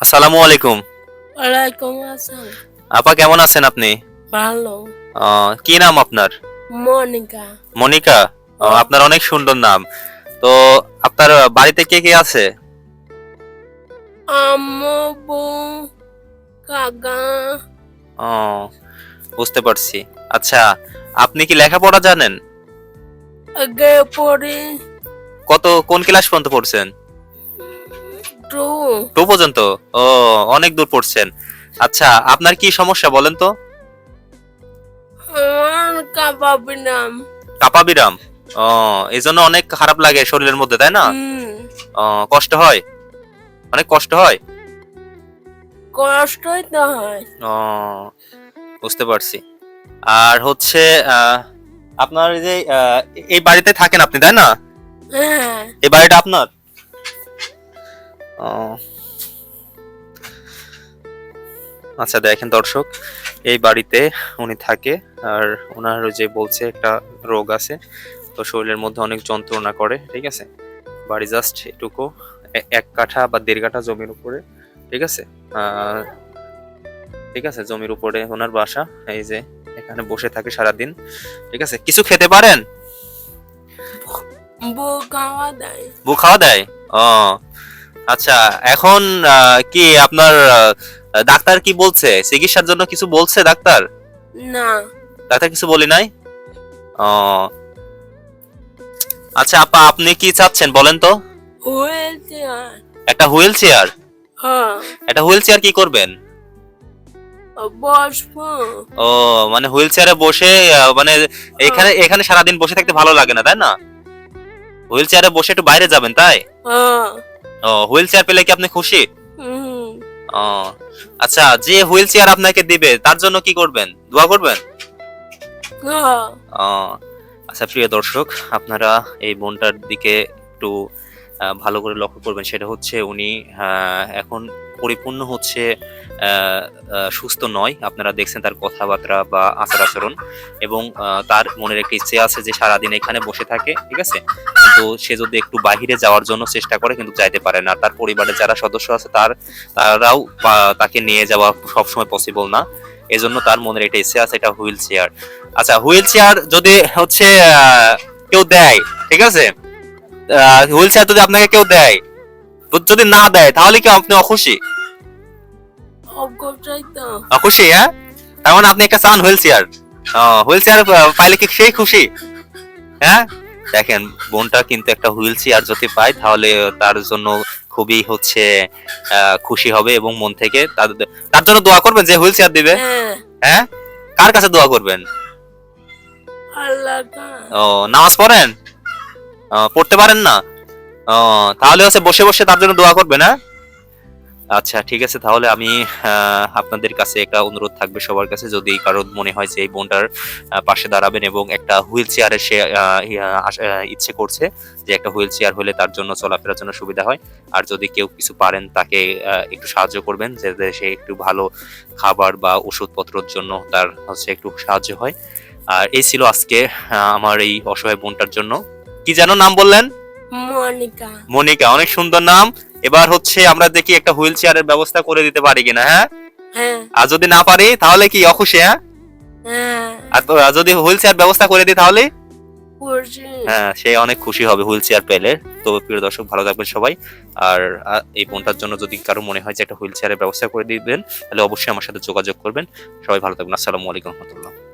আসসালামু আলাইকুম। ওয়ালাইকুম আসসালাম। আপা কেমন আছেন আপনি? ভালো। কি নাম আপনার? মনিকা। মনিকা? আপনার অনেক সুন্দর নাম। তো আপনার বাড়িতে কে কে আছে? আম্মু বউ কাকা। ও বুঝতে পারছি। আচ্ছা আপনি কি লেখাপড়া জানেন? আগে পরে কত কোন ক্লাস পর্যন্ত পড়ছেন? টু টু পর্যন্ত ও অনেক দূর পড়ছেন। আচ্ছা আপনার কি সমস্যা বলেন তো? আমার কাবাবি কাপাবিরাম ও এই জন্য অনেক খারাপ লাগে শরীরের মধ্যে তাই না? ও, কষ্ট হয়? অনেক কষ্ট হয়? কষ্টই তো হয়। ও বুঝতে পারছি। আর হচ্ছে আপনার এই যে এই বাড়িতে থাকেন আপনি তাই না? হ্যাঁ। এই বাড়িটা আপনার? ও। আচ্ছা দেখেন দর্শক এই বাড়িতে উনি থাকে আর ওনার যে বলছে একটা রোগ আছে তো শরীরের মধ্যে অনেক যন্ত্রণা করে ঠিক আছে? বাড়ি জাস্ট এটুকু এক কাঠা বা দেড় কাঠা জমির উপরে ঠিক আছে? ঠিক আছে জমির উপরে ওনার বাসা এই যে এখানে বসে থাকে সারাদিন ঠিক আছে? কিছু খেতে পারেন? বউ খাওয়া দেয়। বু খাওয়া দেয়? ও আচ্ছা এখন কি আপনার ডাক্তার কি বলছে? চিকিৎসার জন্য কিছু বলছে ডাক্তার? না। ডাক্তার কিছু বলি নাই? ও। আচ্ছা আপা আপনি কি চাচ্ছেন বলেন তো? হয়েছে আর একটা হুইল চেয়ার? হ্যাঁ। একটা হুইল চেয়ার কি করবেন? বসবো। ও মানে হুইল চেয়ারে বসে মানে এখানে এখানে সারাদিন বসে থাকতে ভালো লাগে না তাই না? হুইল চেয়ারে বসে একটু বাইরে যাবেন তাই? হ্যাঁ। ও হুইল চেয়ার পেলে কি আপনি খুশি? হুম, ও আচ্ছা যে হুইল চেয়ার আপনাকে দিবে তার জন্য কি করবেন? দোয়া করবেন? হ্যাঁ। ও আচ্ছা প্রিয় দর্শক আপনারা এই বোনটার দিকে একটু ভালো করে লক্ষ্য করবেন, সেটা হচ্ছে উনি এখন পরিপূর্ণ হচ্ছে সুস্থ নয়। আপনারা দেখছেন তার কথাবার্তা বা আচার আচরণ এবং তার মনের একটা ইচ্ছে আছে যে সারাদিন এখানে বসে থাকে, ঠিক আছে? কিন্তু সে যদি একটু বাহিরে যাওয়ার জন্য চেষ্টা করে কিন্তু যাইতে পারে না। তার পরিবারের যারা সদস্য আছে তার, তারাও তাকে নিয়ে যাওয়া সবসময় পসিবল না। এজন্য তার মনের একটা ইচ্ছে আছে, এটা হুইল চেয়ার। আচ্ছা হুইল চেয়ার যদি হচ্ছে কেউ দেয়, ঠিক আছে? হুইল চেয়ার যদি আপনাকে কেউ দেয় যদি না দেয় তাহলে কি আপনি অখুশি? অখুশি হ্যাঁ? তার মানে আপনি একটা চান হুইল চেয়ার। হুইল চেয়ার পাইলে কি সেই খুশি? হ্যাঁ? দেখেন বোনটা কিন্তু একটা হুইল চেয়ার যদি পায় তাহলে তার জন্য খুবই হচ্ছে খুশি হবে এবং মন থেকে তার তার জন্য দোয়া করবেন যে হুইল চেয়ার দিবে। হ্যাঁ। হ্যাঁ? কার কাছে দোয়া করবেন? ও নামাজ পড়েন? পড়তে পারেন না? তাহলে হচ্ছে বসে বসে তার জন্য দোয়া করবে না আচ্ছা ঠিক আছে, তাহলে আমি আপনাদের কাছে একটা অনুরোধ থাকবে সবার কাছে, যদি কারোর মনে হয় যে এই বোনটার পাশে দাঁড়াবেন এবং একটা হুইল চেয়ারে সে ইচ্ছে করছে যে একটা হুইল চেয়ার হলে তার জন্য চলাফেরার জন্য সুবিধা হয়। আর যদি কেউ কিছু পারেন, তাকে একটু সাহায্য করবেন, যাতে সে একটু ভালো খাবার বা ওষুধপত্রর জন্য তার হচ্ছে একটু সাহায্য হয়। আর এই ছিল আজকে আমার এই অসহায় বোনটার জন্য। কি যেন নাম বললেন? মনিকা। মনিকা অনেক সুন্দর নাম। এবার হচ্ছে আমরা দেখি একটা হুইল চেয়ারের ব্যবস্থা করে দিতে পারি কিনা হ্যাঁ? হ্যাঁ। আর যদি না পারি তাহলে কি অখুশি হ্যাঁ? হ্যাঁ। আর যদি হুইল চেয়ার ব্যবস্থা করে দিই তাহলে? হ্যাঁ সে অনেক খুশি হবে হুইল চেয়ার পেলে। তো প্রিয় দর্শক ভালো থাকবেন সবাই। আর এই বোনটার জন্য যদি কারও মনে হয় যে একটা হুইল চেয়ারের ব্যবস্থা করে দিবেন তাহলে অবশ্যই আমার সাথে যোগাযোগ করবেন। সবাই ভালো থাকবেন। আসসালামু আলাইকুম রহমতুল্লাহ।